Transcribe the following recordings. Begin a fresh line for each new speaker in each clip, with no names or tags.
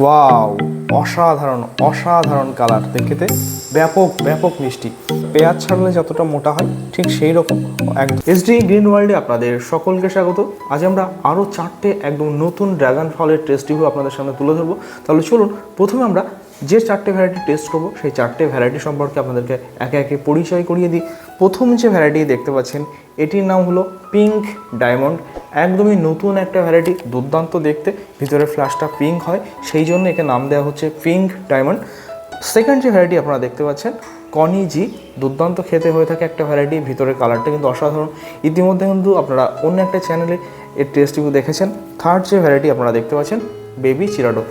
Wow অসাধারণ অসাধারণ colour দেখেতে ব্যাপক ব্যাপক মিষ্টি। পেঁয়াজ ছাড়লে যতটা মোটা হয়, ঠিক সেই রকম। একদম। এসডি গ্রিন ওয়ার্ল্ডে আপনাদের সকলকে স্বাগত। আজ আমরা আরও চারটে একদম নতুন ড্রাগন ফলের টেস্ট রিভিউ আপনাদের সামনে তুলে ধরবো। তাহলে চলুন, প্রথমে আমরা যে চারটে ভ্যারাইটি টেস্ট করব, সেই চারটে ভ্যারাইটি সম্পর্কে আপনাদেরকে একে একে পরিচয় করিয়ে দিই। প্রথম যে ভ্যারাইটি দেখতে পাচ্ছেন, এটির নাম হলো পিঙ্ক ডায়মন্ড একদমই নতুন একটা ভ্যারাইটি দুর্দান্ত দেখতে। ভিতরে ফ্ল্যাশটা পিঙ্ক হয়, সেই জন্য একে নাম দেওয়া হচ্ছে পিঙ্ক ডায়মন্ড সেকেন্ড যে ভ্যারাইটি আপনারা দেখতে পাচ্ছেন কনি জি দুর্দান্ত খেতে হয়ে থাকে একটা ভ্যারাইটি ভিতরের কালারটা কিন্তু অসাধারণ। ইতিমধ্যে কিন্তু আপনারা অন্য একটা চ্যানেলে এর টেস্ট দেখেছেন। থার্ড যে ভ্যারাইটি আপনারা দেখতে পাচ্ছেন বেবি চিরাডো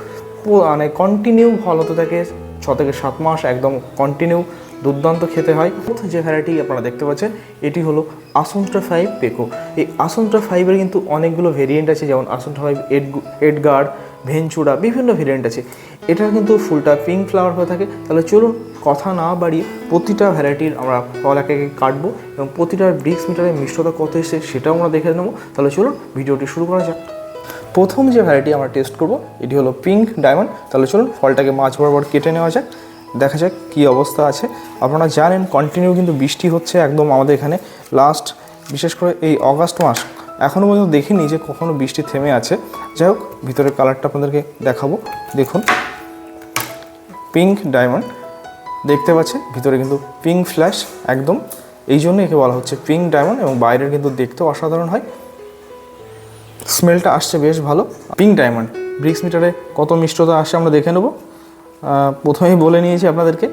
মানে কন্টিনিউ ফল হতে থাকে, ছ থেকে সাত মাস একদম কন্টিনিউ দুর্দান্ত খেতে হয়। যে ভ্যারাইটি আপনারা দেখতে পাচ্ছেন, এটি হলো আসন্ট্রা ফাইভ পেকো এই আসন্ট্রা ফাইভের কিন্তু অনেকগুলো ভেরিয়েন্ট আছে, যেমন আসন্ট্রা ফাইভ এড এডগার্ড ভেঞ্চুরা বিভিন্ন ভেরিয়েন্ট আছে। এটার কিন্তু ফুলটা পিঙ্ক ফ্লাওয়ার হয়ে থাকে। তাহলে চলুন কথা না বাড়িয়ে প্রতিটা ভ্যারাইটির আমরা ফল একে একে কাটবো এবং প্রতিটা ব্রিক্স মিটারের মিষ্টতা কত এসেছে সেটাও আমরা দেখে নেব। তাহলে চলুন ভিডিওটি শুরু করা যাক। প্রথম যে ভ্যারাইটি আমরা টেস্ট করব, এটি হলো পিঙ্ক ডায়মন্ড তাহলে চলুন ফলটাকে মাছ বরাবর কেটে নেওয়া যাক, দেখা যাক কী অবস্থা আছে। আপনারা জানেন কন্টিনিউ কিন্তু বৃষ্টি হচ্ছে একদম আমাদের এখানে লাস্ট বিশেষ করে এই অগাস্ট মাস। এখনও পর্যন্ত দেখিনি যে কখনো বৃষ্টি থেমে আছে। যাই হোক, ভিতরের কালারটা আপনাদেরকে দেখাবো। দেখুন পিঙ্ক ডায়মন্ড দেখতে পাচ্ছেন ভিতরে কিন্তু পিঙ্ক ফ্ল্যাশ একদম। এই জন্য একে বলা হচ্ছে পিঙ্ক ডায়মন্ড এবং বাইরের কিন্তু দেখতেও অসাধারণ হয়। স্মেলটা আসছে বেশ ভালো। পিঙ্ক ডায়মন্ড ব্রিক্স মিটারে কত মিষ্টতা আসছে আমরা দেখে নেব। প্রথমেই বলে নিয়েছি আপনাদেরকে,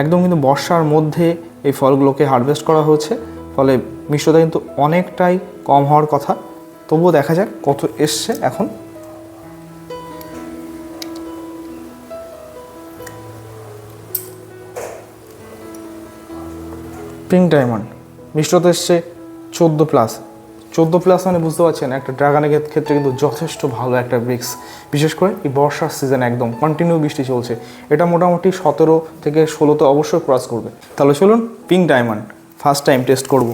একদম কিন্তু বর্ষার মধ্যে এই ফলগুলোকে হারভেস্ট করা হয়েছে ফলে মিষ্টতা কিন্তু অনেকটাই কম হওয়ার কথা। তবুও দেখা যাক কত এসছে এখন। পিঙ্ক ডায়মন্ড মিষ্টতা এসছে চোদ্দ প্লাস চোদ্দ প্লাস মানে বুঝতে পারছেন, একটা ড্রাগনের ক্ষেত্রে কিন্তু যথেষ্ট ভালো একটা ব্রিক্স বিশেষ করে এই বর্ষার সিজন একদম কন্টিনিউ বৃষ্টি চলছে। এটা মোটামুটি সতেরো থেকে ষোলোতে অবশ্যই ক্রস করবে। তাহলে চলুন pink diamond first time test করব।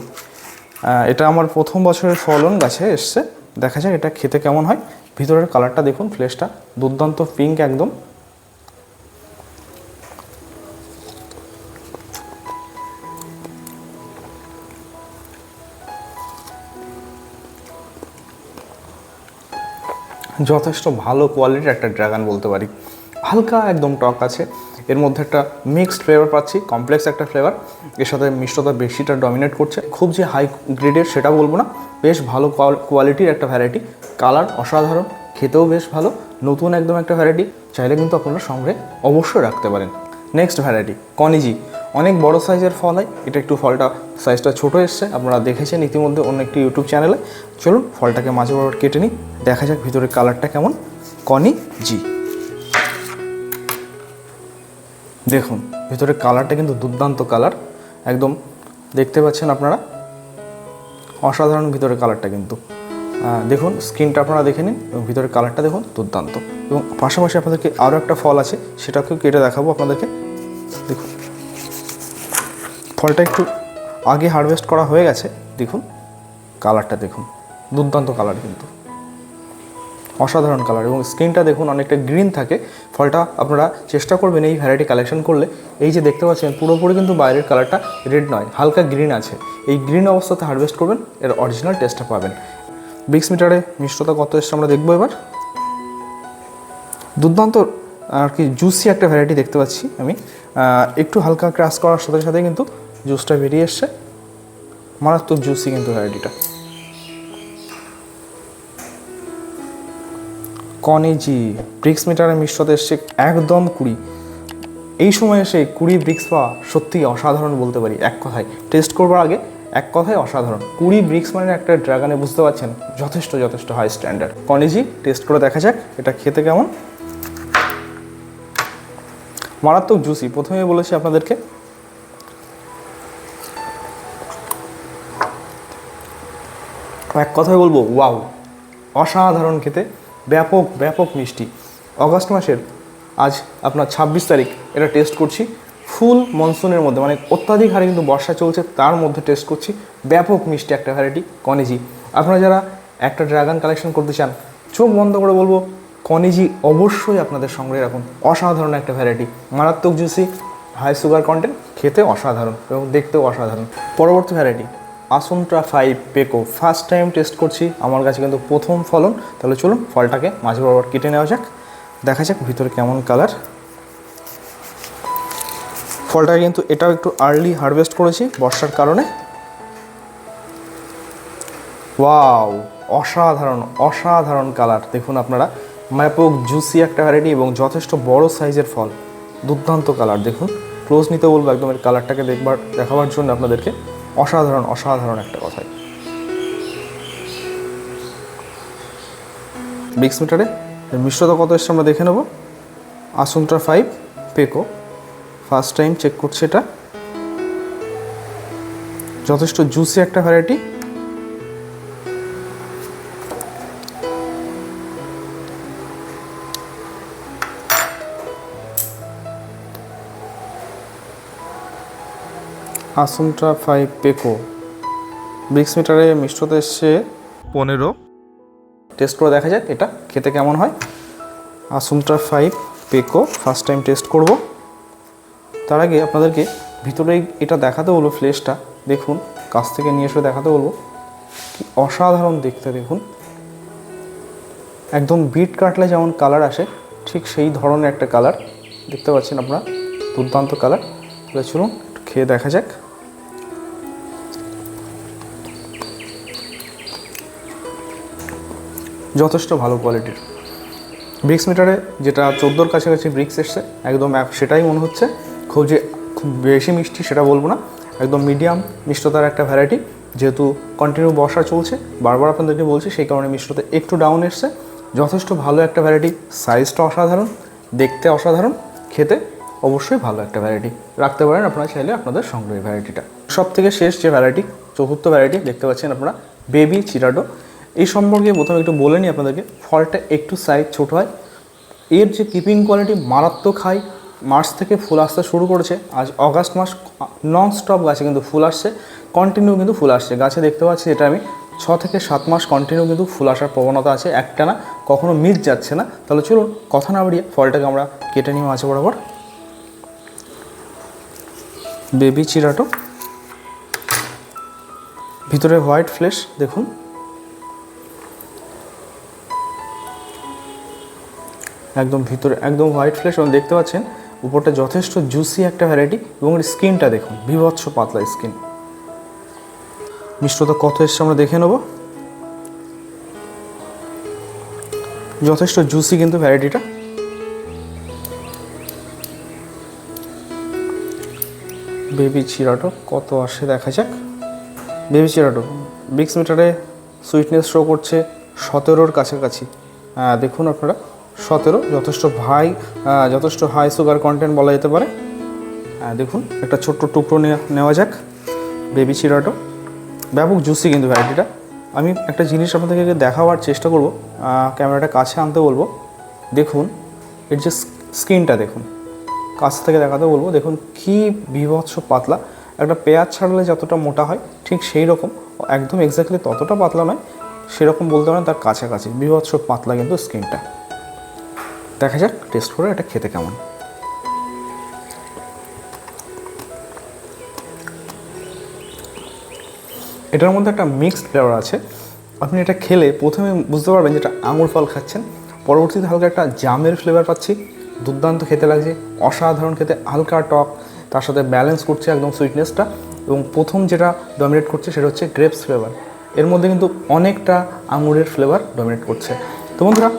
এটা আমার প্রথম বছরের ফলন গাছে এসছে। দেখা যাক এটা খেতে কেমন হয়। ভিতরের কালারটা দেখুন ফ্লেশটা দুর্দান্ত পিঙ্ক একদম। যথেষ্ট ভালো কোয়ালিটির একটা ড্রাগন বলতে পারি। হালকা একদম টক আছে। এর মধ্যে একটা মিক্সড ফ্লেভার পাচ্ছি কমপ্লেক্স একটা ফ্লেভার এর সাথে মিষ্টতা বেশিটা ডমিনেট করছে। খুব যে হাই গ্রেডের সেটা বলব না। বেশ ভালো কোয়ালিটির একটা ভ্যারাইটি কালার অসাধারণ, খেতেও বেশ ভালো। নতুন একদম একটা ভ্যারাইটি চাইলে কিন্তু আপনারা সংগ্রহে অবশ্যই রাখতে পারেন। নেক্সট ভ্যারাইটি কনিজি। অনেক বড় সাইজের ফল হয়। এটা একটু ফলটা সাইজটা ছোট এসছে, আপনারা দেখেছেন ইতিমধ্যে অন্য একটি ইউটিউব চ্যানেলে চলুন, ফলটাকে মাঝে বরাবর কেটে নিই। দেখা যাক ভিতরের কালারটা কেমন। কনি জি দেখুন ভিতরের কালারটা কিন্তু দুর্দান্ত কালার একদম দেখতে পাচ্ছেন আপনারা? অসাধারণ ভিতরের কালারটা কিন্তু। দেখুন স্কিনটা আপনারা দেখে নিন। এবং ভিতরের কালারটা দেখুন, দুর্দান্ত। এবং পাশাপাশি আপনাদেরকে আরও একটা ফল আছে, সেটাকেও কেটে দেখাবো আপনাদেরকে। দেখুন। ফলটা একটু আগে হারভেস্ট করা হয়ে গেছে, দেখুন কালারটা দেখুন, দুর্দান্ত কালার কিন্তু। অসাধারণ কালার এবং স্কিনটা দেখুন, অনেকটা গ্রিন থাকে। ফলটা আপনারা চেষ্টা করবেন এই ভ্যারাইটি কালেকশন করলে। এই যে দেখতে পাচ্ছেন, পুরোপুরি কিন্তু বাইরের কালারটা রেড নয়, হালকা গ্রিন আছে। এই গ্রিন অবস্থাতে হারভেস্ট করবেন, এর অরিজিনাল টেস্টটা পাবেন। বিক্স মিটারে মিষ্টতা কত এসছে আমরা দেখব এবার। দুর্দান্ত, আর কি জুসি একটা ভ্যারাইটি দেখতে পাচ্ছি আমি। একটু হালকা ক্রাশ করার সাথে সাথে কিন্তু জুসটা বেরিয়ে এসছে। মারাত্মক জুসি কিন্তু ভ্যারাইটিটা কনেজি ব্রিক্স মিটারের মিষ্টতা এসছে একদম কুড়ি। এই সময় এসে কুড়ি ব্রিক্স পাওয়া সত্যিই অসাধারণ বলতে পারি, এক কথায়। টেস্ট করবার আগে এক কথায় অসাধারণ। কুড়ি ব্রিক্স মানে একটা ড্রাগনে বুঝতে পারছেন, যথেষ্ট যথেষ্ট হাই স্ট্যান্ডার্ড। কনেজি টেস্ট করে দেখা যাক, এটা খেতে কেমন। মারাত্মক জুসি, প্রথমে বলেছি আপনাদেরকে এক কথায় বলব, ওয়াও। অসাধারণ খেতে, ব্যাপক ব্যাপক মিষ্টি। অগস্ট মাসের আজ আপনার ছাব্বিশ তারিখ, এটা টেস্ট করছি। ফুল মনসুনের মধ্যে মানে অত্যাধিক হারে কিন্তু বর্ষা চলছে, তার মধ্যে টেস্ট করছি। ব্যাপক মিষ্টি একটা ভ্যারাইটি কনেজি। আপনারা যারা একটা ড্রাগন কালেকশন করতে চান, চোখ বন্ধ করে বলব, কনিজি অবশ্যই আপনাদের সংগ্রহে রাখুন। অসাধারণ একটা ভ্যারাইটি মারাত্মক জুসি হাই সুগার কন্টেন্ট খেতে অসাধারণ এবং দেখতেও অসাধারণ। পরবর্তী ভ্যারাইটি আসুন্ট্রা ফাইভ পেকো ফার্স্ট টাইম টেস্ট করছি, আমার কাছে কিন্তু প্রথম ফলন। তাহলে চলুন ফলটাকে মাঝে বরাবর কেটে নেওয়া যাক। দেখা যাক ভিতরে কেমন কালার ফলটাকে কিন্তু এটাও একটু আর্লি হারভেস্ট করেছি বর্ষার কারণে। ওয়াও অসাধারণ অসাধারণ কালার দেখুন আপনারা ম্যাপক জুসি একটা ভ্যারাইটি এবং যথেষ্ট বড় সাইজের ফল। দুর্দান্ত কালার দেখুন। ক্লোজ নিতে বলব একদম এর কালারটাকে দেখবার, দেখাবার জন্য আপনাদেরকে। অসাধারণ অসাধারণ একটা কথাই। বিক্স মিটারে মিশ্রতা কত এসছে আমরা দেখে নেব। আসুন্ট্রা ফাইভ পেকো ফার্স্ট টাইম চেক করছে এটা। যথেষ্ট জুসি একটা ভ্যারাইটি আসুন্ট্রা ফাইভ পেকো। ব্রিক্স মিটারে মিষ্টতা এসছে
পনেরো।
টেস্ট করে দেখা যাক এটা খেতে কেমন হয়। আসুন্ট্রা ফাইভ পেকো ফার্স্ট টাইম টেস্ট করব। তার আগে আপনাদেরকে ভিতরে এটা দেখাতে বলব ফ্লেশটা দেখুন, কাছ থেকে নিয়ে এসে দেখাতে বলব। কি অসাধারণ দেখতে, দেখুন। একদম বিট কাটলে যেমন কালার আসে, ঠিক সেই ধরনের একটা কালার দেখতে পাচ্ছেন আপনারা? দুর্দান্ত কালার তাহলে চলুন খেয়ে দেখা যাক। যথেষ্ট ভালো কোয়ালিটির ব্রিক্স মিটারে যেটা চোদ্দোর কাছাকাছি ব্রিক্স এসছে, একদম সেটাই মনে হচ্ছে। খুব যে খুব বেশি মিষ্টি সেটা বলব না। একদম মিডিয়াম মিষ্টতার একটা ভ্যারাইটি যেহেতু কন্টিনিউ বর্ষা চলছে, বারবার আপনাদেরকে বলছি, সেই কারণে মিষ্টতা একটু ডাউন এসছে। যথেষ্ট ভালো একটা ভ্যারাইটি সাইজটা অসাধারণ, দেখতে অসাধারণ, খেতে অবশ্যই ভালো একটা ভ্যারাইটি রাখতে পারেন আপনারা চাইলে আপনাদের সংগ্রহের ভ্যারাইটিটা সব থেকে শেষ যে ভ্যারাইটি চতুর্থ ভ্যারাইটি দেখতে পাচ্ছেন আপনারা বেবি চিরাডো এই সম্পর্কে প্রথমে একটু বলে নিই আপনাদেরকে, ফলটা একটু সাইজ ছোট হয়। এর যে কিপিং কোয়ালিটি মারাত্মক হাই মার্চ থেকে ফুল আসতে শুরু করেছে। আজ অগাস্ট মাস নন স্টপ গাছে কিন্তু ফুল আসছে কন্টিনিউ কিন্তু ফুল আসছে। গাছে দেখতে পাচ্ছি এটা আমি ছ থেকে সাত মাস কন্টিনিউ কিন্তু ফুল আসার প্রবণতা আছে। একটা না কখনো মিস যাচ্ছে না। তাহলে চলুন, কথা না বাড়িয়ে ফলটাকে আমরা কেটে নিই মাঝে বরাবর। বেবি চিরাটো। ভিতরে হোয়াইট ফ্লেশ, দেখুন। একদম ভিতরে, একদম হোয়াইট ফ্লেশ, এবং দেখতে পাচ্ছেন, উপরটা যথেষ্ট জুসি একটা ভ্যারাইটি, এবং স্কিনটা দেখুন, বিভৎস পাতলা স্কিন। মিষ্টতা কত এসছে আমরা দেখে নেব। যথেষ্ট জুসি কিন্তু ভ্যারাইটিটা। বেবি চিরাটো, কত আসে দেখা যাক। বেবি চিরাটো বিক্স মিটারে সুইটনেস শো করছে সতেরোর কাছাকাছি। দেখুন আপনারা, সতেরো, যথেষ্ট ভাই যথেষ্ট হাই সুগার কন্টেন্ট বলা যেতে পারে। দেখুন, একটা ছোট্ট টুকরো নেওয়া- নেওয়া যাক, বেবি চিরাটো। ব্যাপক জুসি কিন্তু ভ্যারাইটিটা আমি একটা জিনিস আপনাদেরকে দেখাবার চেষ্টা করব ক্যামেরাটা কাছে আনতে বলব। দেখুন, এর যে স্কিনটা দেখুন। কাছ থেকে দেখাতে বলব। দেখুন কি বিভৎস পাতলা। একটা পেঁয়াজ ছাড়লে যতটা মোটা হয়, ঠিক সেই রকম। একদম এক্স্যাক্টলি ততটা পাতলা নয়, সেরকম বলতে পারেন তার কাছাকাছি। বিভৎস পাতলা কিন্তু স্কিনটা। দেখা যাক টেস্ট করে এটা খেতে কেমন। এটার মধ্যে একটা মিক্সড ফ্লেভার আছে। আপনি এটা খেলে প্রথমে বুঝতে পারবেন যেটা আঙুর ফল খাচ্ছেন। পরবর্তীতে হালকা একটা জামের ফ্লেভার পাচ্ছি। দুর্দান্ত খেতে লাগছে, অসাধারণ খেতে, হালকা টক, তার সাথে ব্যালেন্স করছে একদম সুইটনেসটা এবং প্রথম যেটা ডমিনেট করছে সেটা হচ্ছে গ্রেপস ফ্লেভার এর মধ্যে কিন্তু অনেকটা আঙুরের ফ্লেভার ডমিনেট করছে। তো বন্ধুরা,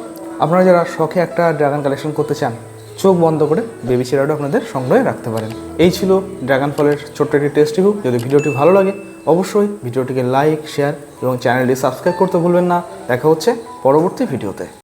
আপনারা যারা শখে একটা ড্রাগন কালেকশন করতে চান, চোখ বন্ধ করে বেবি চিরাটা আপনাদের সংগ্রহে রাখতে পারেন। এই ছিল ড্রাগন ফলের ছোট্ট একটি টেস্ট রিভিউ যদি ভিডিওটি ভালো লাগে, অবশ্যই ভিডিওটিকে লাইক শেয়ার এবং চ্যানেলটি সাবস্ক্রাইব করতে ভুলবেন না। দেখা হচ্ছে পরবর্তী ভিডিওতে